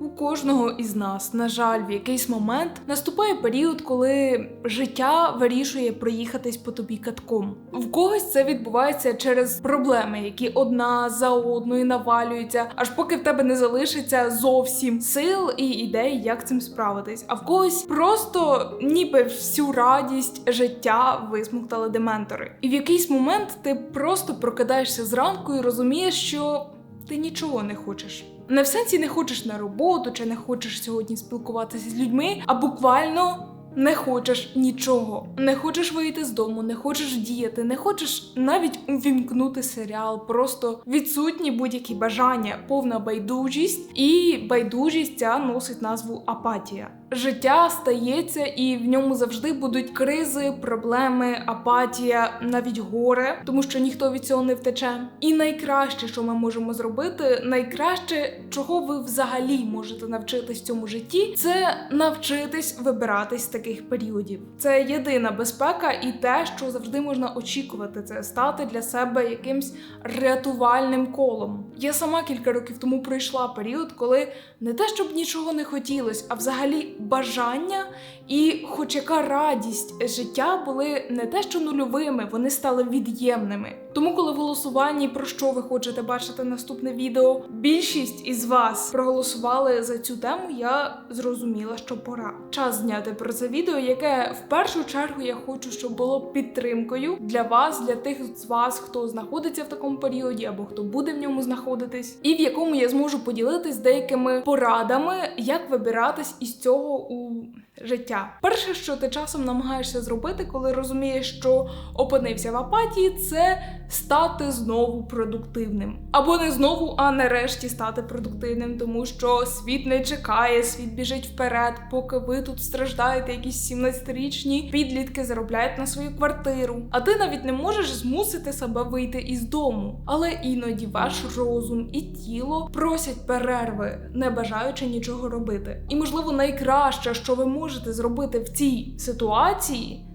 У кожного із нас, на жаль, в якийсь момент наступає період, коли життя вирішує проїхатись по тобі катком. В когось це відбувається через проблеми, які одна за одною навалюються, аж поки в тебе не залишиться зовсім сил і ідей, як цим справитись. А в когось просто ніби всю радість життя висмоктали дементори. І в якийсь момент ти просто прокидаєшся зранку і розумієш, що ти нічого не хочеш. Не в сенсі не хочеш на роботу чи не хочеш сьогодні спілкуватися з людьми, а буквально не хочеш нічого. Не хочеш вийти з дому, не хочеш діяти, не хочеш навіть увімкнути серіал. Просто відсутні будь-які бажання, повна байдужість, і байдужість ця носить назву апатія. Життя стається, і в ньому завжди будуть кризи, проблеми, апатія, навіть горе, тому що ніхто від цього не втече. І найкраще, що ми можемо зробити, найкраще, чого ви взагалі можете навчитись в цьому житті, це навчитись вибиратись з таких періодів. Це єдина безпека і те, що завжди можна очікувати, це стати для себе якимсь рятувальним колом. Я сама кілька років тому пройшла період, коли не те, щоб нічого не хотілось, а взагалі бажання і хоч яка радість життя були не те, що нульовими, вони стали від'ємними. Тому, коли в голосуванні про що ви хочете бачити наступне відео, більшість із вас проголосували за цю тему, я зрозуміла, що пора. Час зняти про це відео, яке в першу чергу я хочу, щоб було підтримкою для вас, для тих з вас, хто знаходиться в такому періоді або хто буде в ньому знаходитись, і в якому я зможу поділитись деякими порадами, як вибиратись із цього у життя. Перше, що ти часом намагаєшся зробити, коли розумієш, що опинився в апатії, це стати знову продуктивним. Або не знову, а нарешті стати продуктивним, тому що світ не чекає, світ біжить вперед, поки ви тут страждаєте, якісь 17-річні підлітки заробляють на свою квартиру. А ти навіть не можеш змусити себе вийти із дому. Але іноді ваш розум і тіло просять перерви, не бажаючи нічого робити. І можливо, найкраще, що ви можете зробити в цій ситуації.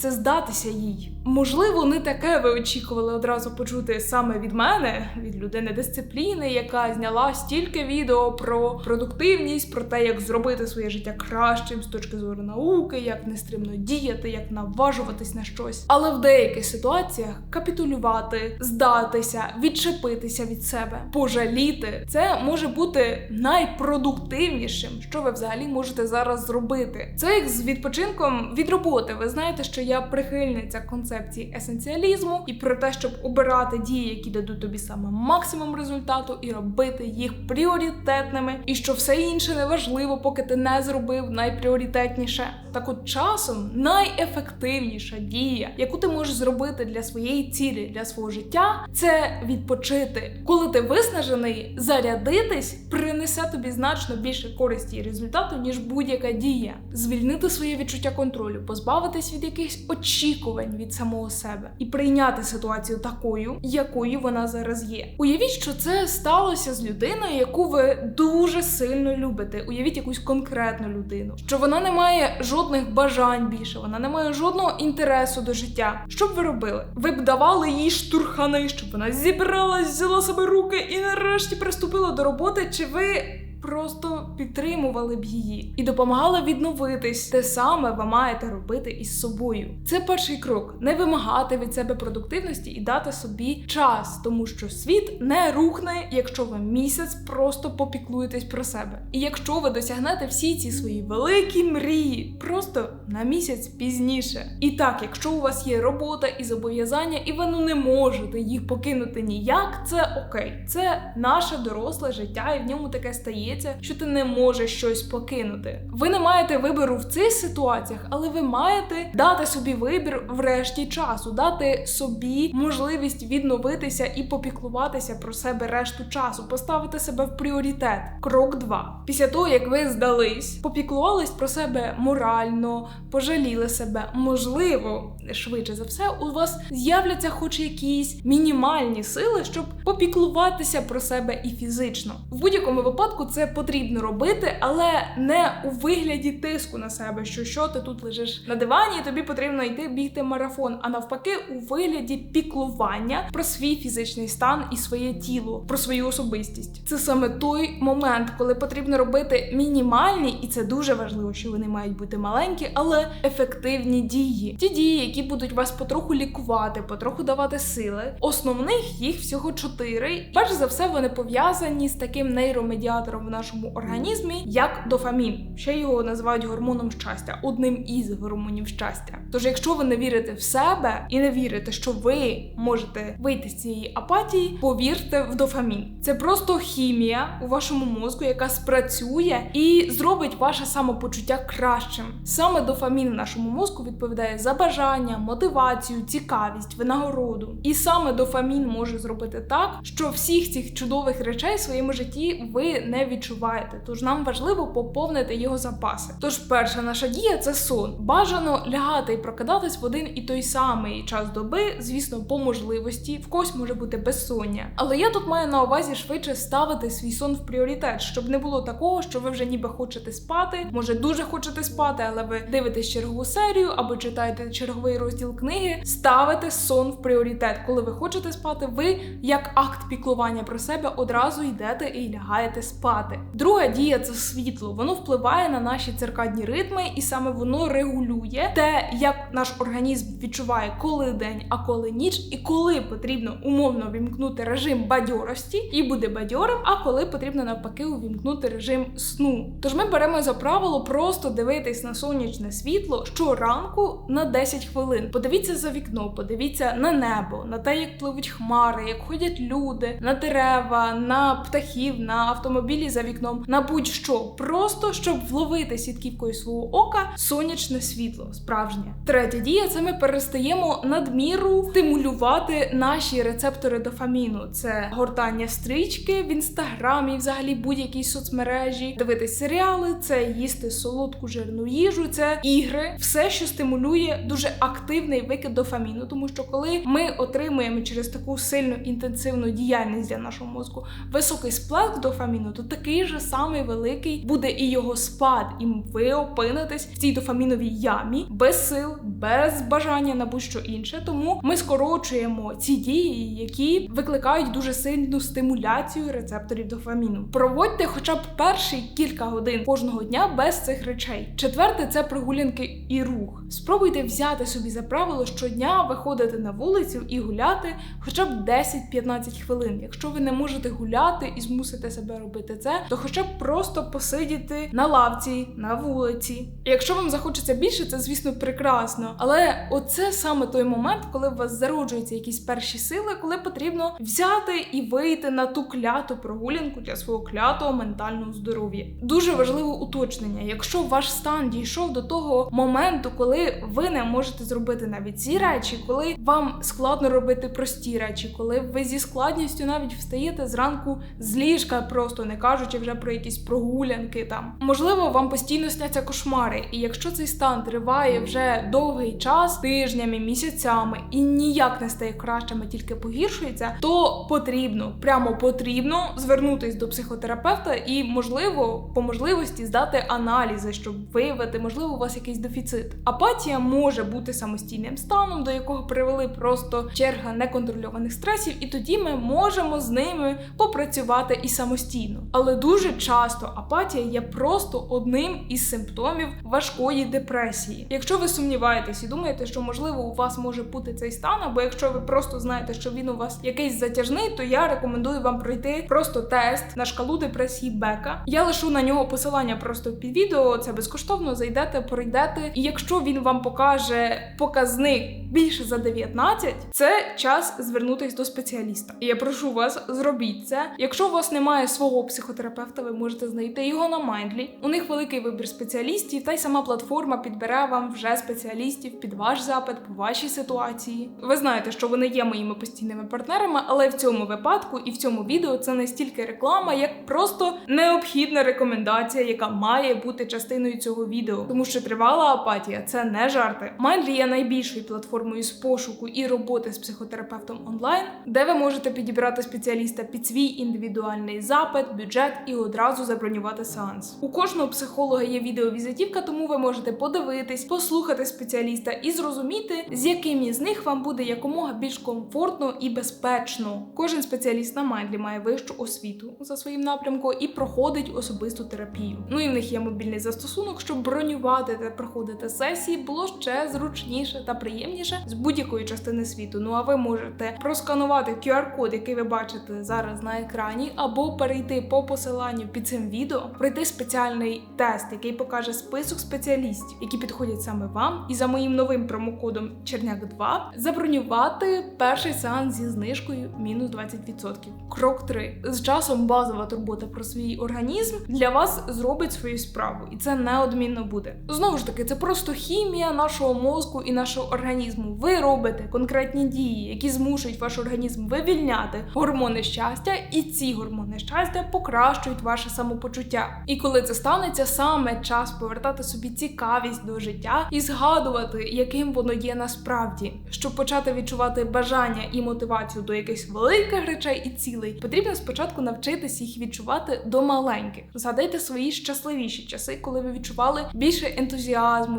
Це здатися їй. Можливо, не таке ви очікували одразу почути саме від мене, від людини дисципліни, яка зняла стільки відео про продуктивність, про те, як зробити своє життя кращим з точки зору науки, як нестримно діяти, як наважуватись на щось. Але в деяких ситуаціях капітулювати, здатися, відчепитися від себе, пожаліти це може бути найпродуктивнішим, що ви взагалі можете зараз зробити. Це як з відпочинком від роботи. Ви знаєте, що я прихильниця концепції есенціалізму і про те, щоб обирати дії, які дадуть тобі саме максимум результату, і робити їх пріоритетними, і що все інше не важливо, поки ти не зробив найпріоритетніше. Так от часом найефективніша дія, яку ти можеш зробити для своєї цілі, для свого життя, це відпочити. Коли ти виснажений, зарядитись принесе тобі значно більше користі і результату, ніж будь-яка дія. Звільнити своє відчуття контролю, позбавитись від якихось очікувань від самого себе і прийняти ситуацію такою, якою вона зараз є. Уявіть, що це сталося з людиною, яку ви дуже сильно любите. Уявіть якусь конкретну людину, що вона не має жодних бажань більше, вона не має жодного інтересу до життя. Що б ви робили? Ви б давали їй штурхани, щоб вона зібралась, взяла себе руки і нарешті приступила до роботи, чи ви. Просто підтримували б її і допомагали відновитись. Те саме ви маєте робити із собою. Це перший крок: не вимагати від себе продуктивності і дати собі час, тому що світ не рухне, якщо ви місяць просто попіклуєтесь про себе. І якщо ви досягнете всі ці свої великі мрії, просто на місяць пізніше. І так, якщо у вас є робота і зобов'язання, і ви ну не можете їх покинути ніяк, це окей. Це наше доросле життя, і в ньому таке стає що ти не можеш щось покинути. Ви не маєте вибору в цих ситуаціях, але ви маєте дати собі вибір врешті часу, дати собі можливість відновитися і попіклуватися про себе решту часу, поставити себе в пріоритет. Крок 2. Після того, як ви здались, попіклувались про себе морально, пожаліли себе, можливо, швидше за все, у вас з'являться хоч якісь мінімальні сили, щоб попіклуватися про себе і фізично. В будь-якому випадку це потрібно робити, але не у вигляді тиску на себе, що що ти тут лежиш на дивані, і тобі потрібно йти бігти марафон, а навпаки, у вигляді піклування про свій фізичний стан і своє тіло, про свою особистість. Це саме той момент, коли потрібно робити мінімальні, і це дуже важливо, що вони мають бути маленькі, але ефективні дії. Ті дії, які будуть вас потроху лікувати, потроху давати сили. Основних їх всього чотири. Перш за все, вони пов'язані з таким нейромедіатором в нашому організмі, як дофамін. Ще його називають гормоном щастя, одним із гормонів щастя. Тож, якщо ви не вірите в себе і не вірите, що ви можете вийти з цієї апатії, повірте в дофамін. Це просто хімія у вашому мозку, яка спрацює і зробить ваше самопочуття кращим. Саме дофамін в нашому мозку відповідає за бажання, мотивацію, цікавість, винагороду. І саме дофамін може зробити так, що всіх цих чудових речей в своєму житті ви не відчуваєте. Тож нам важливо поповнити його запаси. Тож перша наша дія це сон. Бажано лягати і прокидатись в один і той самий час доби, звісно, по можливості. В когось може бути безсоння. Але я тут маю на увазі швидше ставити свій сон в пріоритет, щоб не було такого, що ви вже ніби хочете спати, може дуже хочете спати, але ви дивитесь чергову серію або читаєте черговий розділ книги. Ставите сон в пріоритет. Коли ви хочете спати, ви як акт піклування про себе одразу йдете і лягаєте спати. Друга дія це світло. Воно впливає на наші циркадні ритми, і саме воно регулює те, як наш організм відчуває, коли день, а коли ніч, і коли потрібно умовно вімкнути режим бадьорості і буде бадьорим, а коли потрібно навпаки увімкнути режим сну. Тож ми беремо за правило просто дивитись на сонячне світло щоранку на 10 хвилин. Подивіться за вікно, подивіться на небо, на те, як пливуть хмари, як ходять люди, на дерева, на птахів, на автомобілі за вікном, на будь-що, просто щоб вловити сітківкою свого ока сонячне світло, справжнє. Третя дія це ми перестаємо надміру стимулювати наші рецептори дофаміну. Це гортання стрічки в інстаграмі, взагалі будь-якій соцмережі, дивитись серіали, це їсти солодку жирну їжу, це ігри, все, що стимулює дуже активний викид дофаміну, тому що коли ми отримуємо через таку сильну інтенсивну діяльність для нашого мозку високий сплеск дофаміну, то такий же самий великий буде і його спад, і ви опинитесь в цій дофаміновій ямі без сил, без бажання на будь-що інше. Тому ми скорочуємо ці дії, які викликають дуже сильну стимуляцію рецепторів дофаміну. Проводьте хоча б перші кілька годин кожного дня без цих речей. Четверте це прогулянки і рух. Спробуйте взяти собі за правило щодня виходити на вулицю і гуляти хоча б 10-15 хвилин. Якщо ви не можете гуляти і змусите себе робити це, то хоча б просто посидіти на лавці, на вулиці. Якщо вам захочеться більше, це звісно прекрасно. Але оце саме той момент, коли у вас зароджуються якісь перші сили, коли потрібно взяти і вийти на ту кляту прогулянку для свого клятого ментального здоров'я. Дуже важливе уточнення. Якщо ваш стан дійшов до того моменту, коли ви не можете зробити навіть ці речі, коли вам складно робити прості речі, коли ви зі складністю навіть встаєте зранку з ліжка, просто не кажучи вже про якісь прогулянки там. Можливо, вам постійно сняться кошмари, і якщо цей стан триває вже довгий час, тижнями, місяцями і ніяк не стає кращим, а тільки погіршується, то потрібно, прямо потрібно звернутись до психотерапевта і, можливо, по можливості здати аналізи, щоб виявити, можливо, у вас якийсь дефіцит. Апатія може бути самостійним станом, до якого привели просто черга неконтрольованих стресів, і тоді ми можемо з ними попрацювати і самостійно. Але дуже часто апатія є просто одним із симптомів важкої депресії. Якщо ви сумніваєтесь і думаєте, що можливо у вас може бути цей стан, або якщо ви просто знаєте, що він у вас якийсь затяжний, то я рекомендую вам пройти просто тест на шкалу депресії Бека. Я лишу на нього посилання просто під відео. Це безкоштовно. Зайдете, пройдете. І якщо він вам покаже показник більше за 19, це час звернутися до спеціаліста. І я прошу вас, зробіть це. Якщо у вас немає свого психотерапевта, ви можете знайти його на Майндлі. У них великий вибір спеціалістів, та й сама платформа підбере вам вже спеціалістів під ваш запит, по вашій ситуації. Ви знаєте, що вони є моїми постійними партнерами, але в цьому випадку і в цьому відео це не стільки реклама, як просто необхідна рекомендація, яка має бути частиною цього відео, тому що тривала апатія це не жарти. Майндлі є найбільшою платформою з пошуку і роботи з психотерапевтом онлайн, де ви можете підібрати спеціаліста під свій індивідуальний запит, бюджет і одразу забронювати сеанс. У кожного психолога є відеовізитівка, тому ви можете подивитись, послухати спеціаліста і зрозуміти, з яким із них вам буде якомога більш комфортно і безпечно. Кожен спеціаліст на Майндлі має вищу освіту за своїм напрямком і проходить особисту терапію. Ну і в них є мобільний застосунок, щоб бронювати та проходити сесії було ще зручніше та приємніше з будь-якої частини світу. Ну а ви можете просканувати QR-код, який ви бачите зараз на екрані, або перейти по посиланню під цим відео, пройти спеціальний тест, який покаже список спеціалістів, які підходять саме вам, і за моїм новим промокодом Черняк 2 забронювати перший сеанс зі знижкою мінус 20%. Крок 3. з часом базова турбота про свій організм для вас зробить свою справу, і це неодмінно буде. Знову ж таки, це просто хімія нашого мозку і нашого організму. Ви робите конкретні дії, які змушують ваш організм вивільняти гормони щастя, і ці гормони щастя покращують ваше самопочуття. І коли це станеться, саме час повертати собі цікавість до життя і згадувати, яким воно є насправді, щоб почати відчувати бажання і мотивацію до якихось великих речей і цілей, потрібно спочатку навчитись їх відчувати до маленьких. Згадайте свої щасливіші часи, коли ви відчували більше ентузіазму,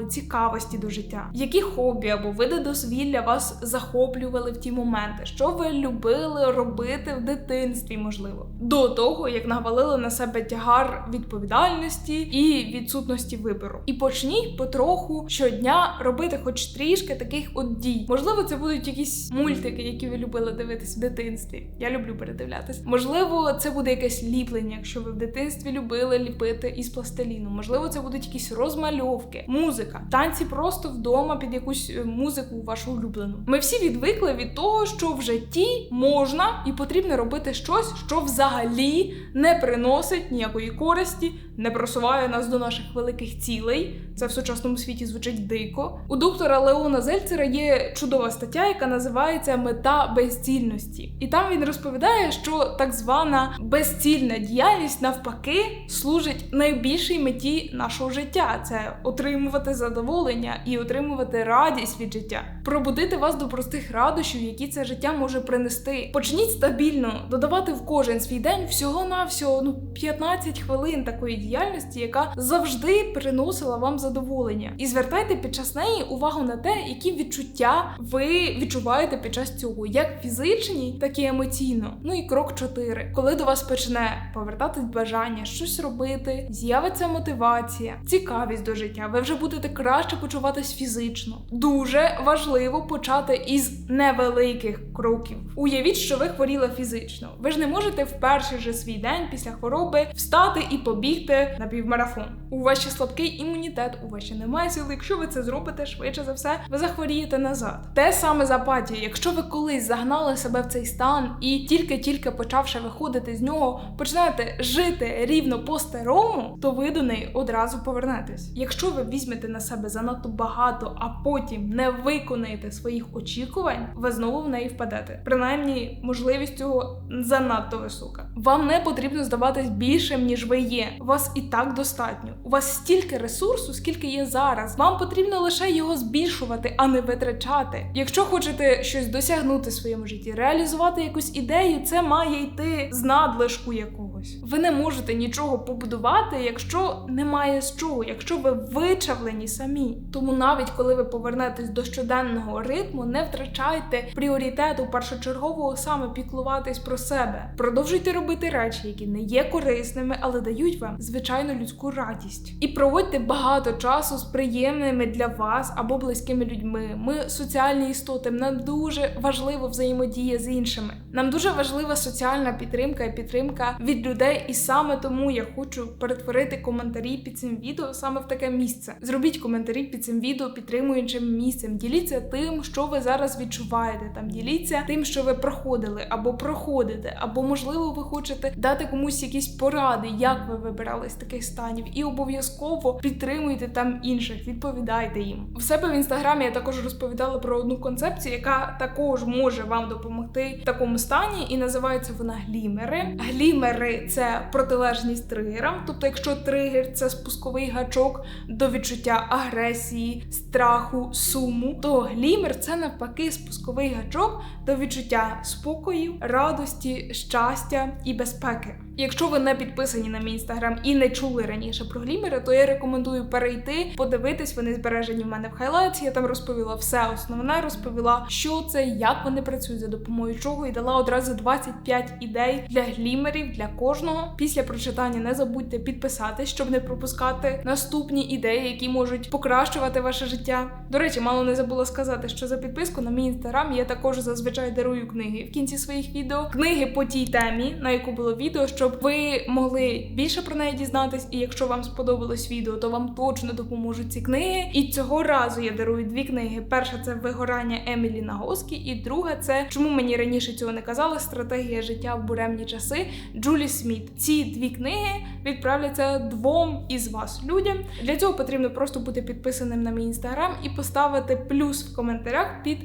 цікавості до життя. Які хобі або види дозвілля вас захоплювали в ті моменти, що ви любили робити в дитинстві, можливо, до того як навалили на себе тягар відповідальності і відсутності вибору. І почніть потроху щодня робити хоч трішки таких от дій. Можливо, це будуть якісь мультики, які ви любили дивитись в дитинстві. Я люблю передивлятись. Можливо, це буде якесь ліплення, якщо ви в дитинстві любили ліпити із пластиліну. Можливо, це будуть якісь розмальовки, музика, танці просто вдома під якусь е, музику вашу улюблену. Ми всі відвикли від того, що в житті можна і потрібно робити щось, що взагалі не приносить ніякої користі, не просуває нас до наших великих цілей. Це в сучасному світі звучить дико. У доктора Леона Зельцера є чудова стаття, яка називається Мета безцільності. І там він розповідає, що так звана безцільна діяльність навпаки служить найбільшій меті нашого життя це отримувати задоволення і отримувати радість від життя, пробудити вас до простих радощів, які це життя може принести. Почніть стабільно додавати в кожен свій день всього на всього ну 15 хвилин такої діяльності, яка завжди приносила вам задоволення. І звертайте під час неї увагу на те, які відчуття ви відчуваєте під час цього, як фізичні, так і емоційно. Ну і крок 4. коли до вас почне повертатись бажання щось робити, з'явиться мотивація, цікавість до життя. Ви вже будете краще почуватись фізично. Дуже важливо почати із невеликих кроків. Уявіть, що ви хворіли фізично. Ви ж не можете в перший же свій день після хвороби встати і побігти на півмарафон. У вас ще слабкий імунітет, у вас ще немає сил. Якщо ви це зробите швидше за все, ви захворієте назад. Те саме з апатією. Якщо ви колись загнали себе в цей стан і тільки-тільки почавши виходити з нього, починаєте жити рівно по-старому, то ви до неї одразу повернетесь. Якщо ви візьмете на себе занадто багато, а потім не виконаєте своїх очікувань, ви знову в неї впадете. Принаймні, можливість цього занадто висока. Вам не потрібно здаватись більшим, ніж ви є. У вас і так достатньо. У вас стільки ресурсу, скільки є зараз. Вам потрібно лише його збільшувати, а не витрачати. Якщо хочете щось досягнути в своєму житті, реалізувати якусь ідею, це має йти з надлишку якогось. Ви не можете нічого побудувати, якщо немає з чого, якщо ви вичавлені самі. Тому навіть коли ви повернетесь до щоденного ритму, не втрачайте пріоритету першочергового саме піклуватись про себе. Продовжуйте робити речі, які не є корисними, але дають вам звичайну людську радість. І проводьте багато часу з приємними для вас або близькими людьми. Ми соціальні істоти. Нам дуже важливо взаємодія з іншими. Нам дуже важлива соціальна підтримка і підтримка від людей, і саме тому я хочу перетворити коментарі під цим відео саме в таке місце. Зробіть коментарі під цим відео підтримуючим місцем. Діліться тим, що ви зараз відчуваєте. Там діліться тим, що ви проходили або проходите, або можливо ви хочете дати комусь якісь поради, як ви вибирались з таких станів, і обов'язково підтримуйте там інших, відповідайте їм. В себе в інстаграмі я також розповідала про одну концепцію, яка також може вам допомогти в такому стані, і називається вона глімери. Глімери це протилежність тригерам. Тобто, якщо тригер це спусковий гачок до відчуття агресії, страху, суму, то глімер це навпаки спусковий гачок до відчуття спокою, радості, щастя і безпеки. Якщо ви не підписані на мій інстаграм і не чули раніше про глімери, то я рекомендую перейти, подивитись. Вони збережені в мене в хайлайті. Я там розповіла все основне, розповіла, що це, як вони працюють за допомогою чого, і дала одразу 25 ідей для глімерів для кожного. Після прочитання не забудьте підписатись, щоб не пропускати наступні ідеї, які можуть покращувати ваше життя. До речі, мало не забула сказати, що за підписку на мій інстаграм я також зазвичай дарую книги в кінці своїх відео. Книги по тій темі, на яку було відео, щоб ви могли більше про неї дізнатись. І якщо вам сподобалось відео, то вам точно допоможуть ці книги. І цього разу я дарую дві книги. Перша це вигорання Емілі Нагоскі, і друга це чому мені раніше цього не казали. Стратегія життя в буремні часи Джулі Сміт. Ці дві книги відправляться двом із вас людям. Для цього потрібно просто бути підписаним на мій інстаграм і поставити плюс в коментарях під.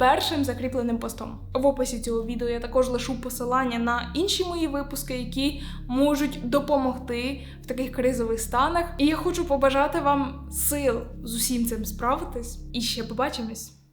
Першим закріпленим постом в описі цього відео я також лишу посилання на інші мої випуски, які можуть допомогти в таких кризових станах. І я хочу побажати вам сил з усім цим справитись. І ще побачимось.